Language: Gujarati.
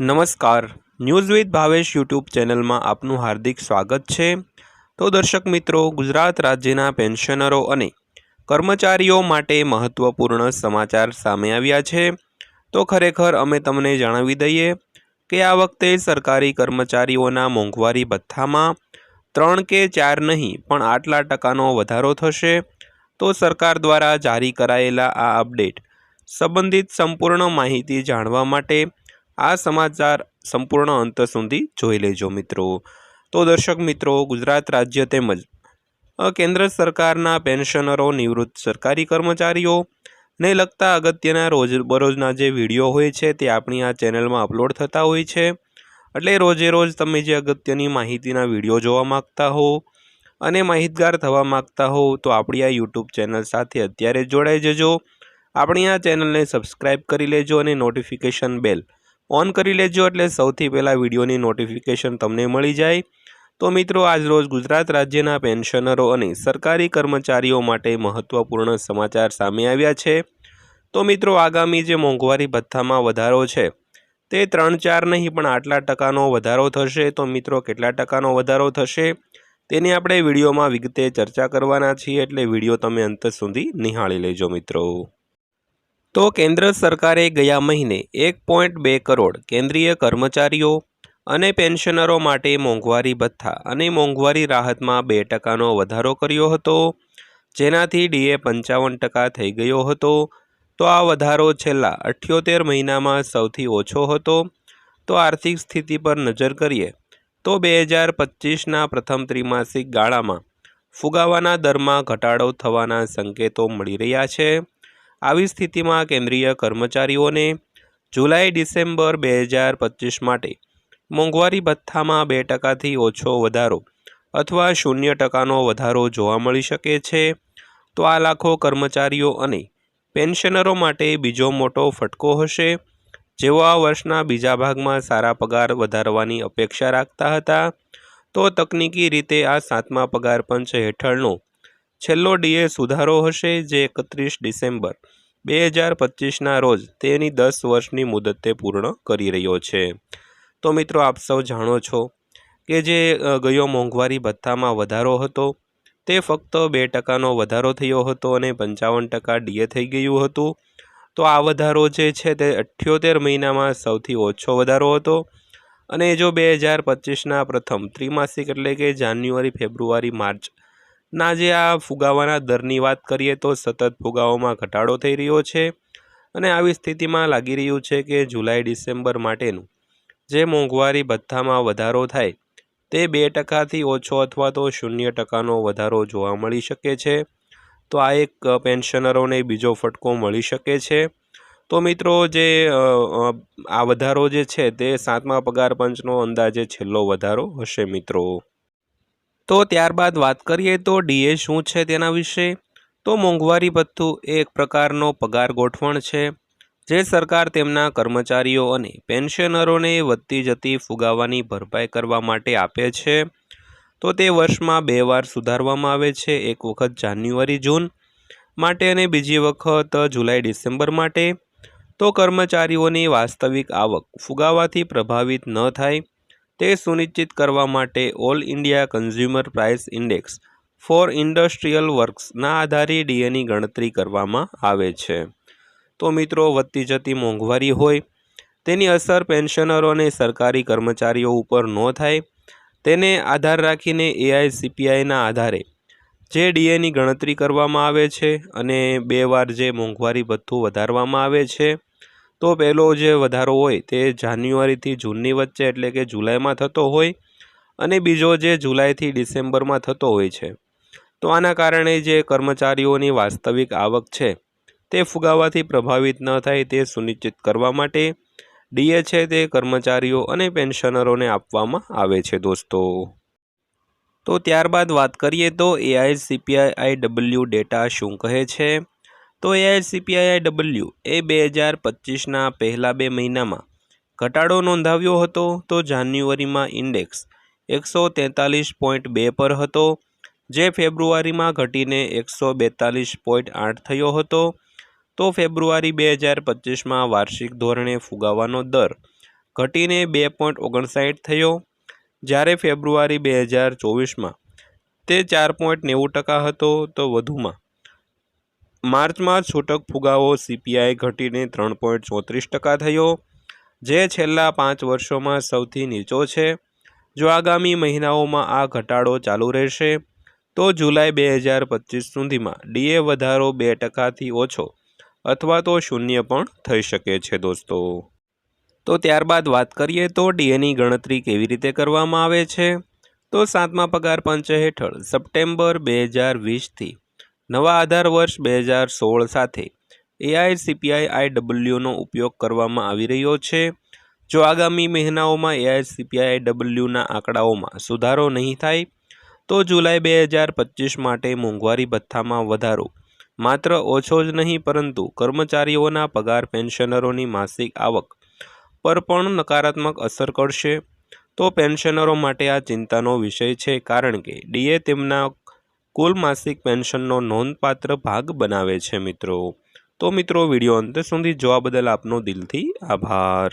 નમસ્કાર. ન્યૂઝ વિથ ભાવેશ યુટ્યુબ ચેનલમાં આપનું હાર્દિક સ્વાગત છે. તો દર્શક મિત્રો, ગુજરાત રાજ્યના પેન્શનરો અને કર્મચારીઓ માટે મહત્ત્વપૂર્ણ સમાચાર સામે આવ્યા છે. તો ખરેખર અમે તમને જણાવી દઈએ કે આ વખતે સરકારી કર્મચારીઓના મોંઘવારી ભથ્થામાં ત્રણ કે ચાર નહીં, પણ આટલા ટકાનો વધારો થશે. તો સરકાર દ્વારા જારી કરાયેલા આ અપડેટ સંબંધિત સંપૂર્ણ માહિતી જાણવા માટે આ સમાચાર સંપૂર્ણ અંત સુધી જોઈ લેજો મિત્રો. તો દર્શક મિત્રો, ગુજરાત રાજ્ય તેમજ કેન્દ્ર સરકારના પેન્શનરો, નિવૃત્ત સરકારી કર્મચારીઓ ને લગતા અગત્યના રોજબરોજના જે વીડિયો હોય છે તે આપણી આ ચેનલમાં અપલોડ થતા હોય છે. એટલે રોજે રોજ તમે જે અગત્યની માહિતીના વીડિયો જોવા માગતા હો અને માહિતગાર થવા માગતા હો તો આપણી આ યુટ્યુબ ચેનલ સાથે અત્યારે જોડાઈ જજો. આપણી આ ચેનલને સબસ્ક્રાઈબ કરી લેજો અને નોટિફિકેશન બેલ ઓન કરી લેજો એટલે સૌથી પહેલાં વિડીયોની નોટિફિકેશન તમને મળી જાય. તો મિત્રો આજરોજ ગુજરાત રાજ્યના પેન્શનરો અને સરકારી કર્મચારીઓ માટે મહત્ત્વપૂર્ણ સમાચાર સામે આવ્યા છે. તો મિત્રો, આગામી જે મોંઘવારી ભથ્થામાં વધારો છે, તે ત્રણ ચાર નહીં, પણ આટલા ટકાનો વધારો થશે. તો મિત્રો, કેટલા ટકાનો વધારો થશે, તેની આપણે વિડીયોમાં વિગતે ચર્ચા કરવાના છીએ. એટલે વીડિયો તમે અંત સુધી નિહાળી લેજો મિત્રો. તો કેન્દ્ર સરકારે ગયા મહિને એક પોઈન્ટ બે કરોડ કેન્દ્રીય કર્મચારીઓ અને પેન્શનરો માટે મોંઘવારી ભથ્થા અને મોંઘવારી રાહતમાં બે ટકાનો વધારો કર્યો હતો. જેનાથી ડીએ પંચાવન ટકા થઈ ગયો હતો. તો આ વધારો છેલ્લા અઠ્યોતેર મહિનામાં સૌથી ઓછો હતો. તો આર્થિક સ્થિતિ પર નજર કરીએ તો બે હજાર પચીસના પ્રથમ ત્રિમાસિક ગાળામાં ફુગાવાના દરમાં ઘટાડો થવાના સંકેતો મળી રહ્યા છે. આવી સ્થિતિમાં કેન્દ્રીય કર્મચારીઓને જુલાઈ, ડિસેમ્બર બે હજાર પચીસ માટે મોંઘવારી ભથ્થામાં બે ટકાથી ઓછો વધારો અથવા શૂન્ય ટકાનો વધારો જોવા મળી શકે છે. તો આ લાખો કર્મચારીઓ અને પેન્શનરો માટે બીજો મોટો ફટકો હશે, જેઓ આ વર્ષના બીજા ભાગમાં સારા પગાર વધારવાની અપેક્ષા રાખતા હતા. તો તકનીકી રીતે આ સાતમા પગાર પંચ હેઠળનો છેલ્લો ડીએ સુધારો હશે જે એકત્રીસ ડિસેમ્બર બે હજાર પચીસના રોજ તેની દસ વર્ષની મુદતે પૂર્ણ કરી રહ્યો છે. તો મિત્રો આપ સૌ જાણો છો કે જે ગયો મોંઘવારી ભથ્થામાં વધારો હતો, તે ફક્ત બે ટકાનો વધારો થયો હતો અને પંચાવન ટકા ડીએ થઈ ગયું હતું. તો આ વધારો જે છે તે અઠ્યોતેર મહિનામાં સૌથી ઓછો વધારો હતો અને જો બે હજાર પચીસના પ્રથમ ત્રિમાસિક એટલે કે જાન્યુઆરી, ફેબ્રુઆરી, માર્ચ ના, જે આ ફુગાવાના દરની વાત કરીએ તો સતત ફુગાવામાં ઘટાડો થઈ રહ્યો છે અને આવી સ્થિતિમાં લાગી રહ્યું છે કે જુલાઈ, ડિસેમ્બર માટેનું જે મોંઘવારી ભથ્થામાં વધારો થાય તે બે ટકાથી ઓછો અથવા તો શૂન્ય ટકાનો વધારો જોવા મળી શકે છે. તો આ એક પેન્શનરોને બીજો ફટકો મળી શકે છે. તો મિત્રો જે આ વધારો જે છે તે સાતમા પગાર પંચનો અંદાજે છેલ્લો વધારો હશે મિત્રો. તો ત્યારબાદ વાત કરીએ તો ડીએ શું છે તેના વિશે? તો મોંઘવારી ભથ્થું એક પ્રકારનો પગાર ગોઠવણ છે, જે સરકાર તેમના કર્મચારીઓ અને પેન્શનરોને વધતી જતી ફુગાવાની ભરપાઈ કરવા માટે આપે છે. તો તે વર્ષમાં બે વાર સુધારવામાં આવે છે, એક વખત જાન્યુઆરી, જૂન માટે અને બીજી વખત જુલાઈ, ડિસેમ્બર માટે. તો કર્મચારીઓની વાસ્તવિક આવક ફુગાવાથી પ્રભાવિત ન થાય તે સુનિશ્ચિત કરવા માટે all India consumer price index for industrial વર્ક્સના આધારે ડીએની ગણતરી કરવામાં આવે છે. તો મિત્રો, વધતી જતી મોંઘવારી હોય, તેની અસર પેન્શનરો અને સરકારી કર્મચારીઓ ઉપર ન થાય, તેને આધાર રાખીને એઆઈસીપીઆઈના આધારે જે ડીએની ગણતરી કરવામાં આવે છે અને બે વાર જે મોંઘવારી ભથ્થું વધારવામાં આવે છે તો પહેલો જે વધારો હોય તે જાન્યુઆરીથી જૂનની વચ્ચે એટલે કે જુલાઈમાં થતો હોય અને બીજો જે જુલાઈથી ડિસેમ્બરમાં થતો હોય છે. તો આના કારણે જે કર્મચારીઓની વાસ્તવિક આવક છે તે ફુગાવાથી પ્રભાવિત ન થાય તે સુનિશ્ચિત કરવા માટે ડીએ છે તે કર્મચારીઓ અને પેન્શનરોને આપવામાં આવે છે દોસ્તો. તો ત્યારબાદ વાત કરીએ તો એઆઈસીપીઆઈ ડબલ્યુ ડેટા શું કહે છે? તો એઆઈસીપીઆઈ ડબલ્યુ એ બે હજાર પચીસના પહેલા બે મહિનામાં ઘટાડો નોંધાવ્યો હતો તો જાન્યુઆરીમાં ઇન્ડેક્સ એકસો તેતાલીસ પોઈન્ટ બે પર હતો, જે ફેબ્રુઆરીમાં ઘટીને એકસો બેતાલીસ પોઈન્ટ આઠ થયો હતો. તો ફેબ્રુઆરી બે હજાર પચીસમાં વાર્ષિક ધોરણે ફુગાવાનો દર ઘટીને બે પોઈન્ટ ઓગણસાઠ થયો. જ્યારે ફેબ્રુઆરી બે હજાર ચોવીસમાં તે ચાર પોઈન્ટ નેવું ટકા હતો તો વધુમાં માર્ચમાં છૂટક ફુગાવો સીપીઆઈ ઘટીને ત્રણ પોઈન્ટ ચોત્રીસ ટકા થયો, જે છેલ્લા પાંચ વર્ષોમાં સૌથી નીચો છે. જો આગામી મહિનાઓમાં આ ઘટાડો ચાલુ રહેશે, તો જુલાઈ બે હજાર પચીસ સુધીમાં ડીએ વધારો બે ટકાથી ઓછો અથવા તો શૂન્ય પણ થઈ શકે છે દોસ્તો. તો ત્યારબાદ વાત કરીએ તો ડીએની ગણતરી કેવી રીતે કરવામાં આવે છે? તો સાતમા પગાર પંચ હેઠળ સપ્ટેમ્બર બે હજાર વીસથી નવા આધાર વર્ષ બે હજાર સોળ સાથે એઆઈસીપીઆઈ આઈડબલ્યુનો ઉપયોગ કરવામાં આવી રહ્યો છે. જો આગામી મહિનાઓમાં એઆઈસીપીઆઈ ડબલ્યુના આંકડાઓમાં સુધારો નહીં થાય, તો જુલાઈ બે હજાર પચીસ માટે મોંઘવારી ભથ્થામાં વધારો. માત્ર ઓછો જ નહીં, પરંતુ કર્મચારીઓના પગાર પેન્શનરોની માસિક આવક પર પણ નકારાત્મક અસર કરશે. તો પેન્શનરો માટે આ ચિંતાનો વિષય છે, કારણ કે ડીએ તેમના કુલ માસિક પેન્શનનો નોંધપાત્ર ભાગ બનાવે છે મિત્રો. તો મિત્રો, વીડિયો અંત સુધી જોવા બદલ આપનો દિલથી આભાર.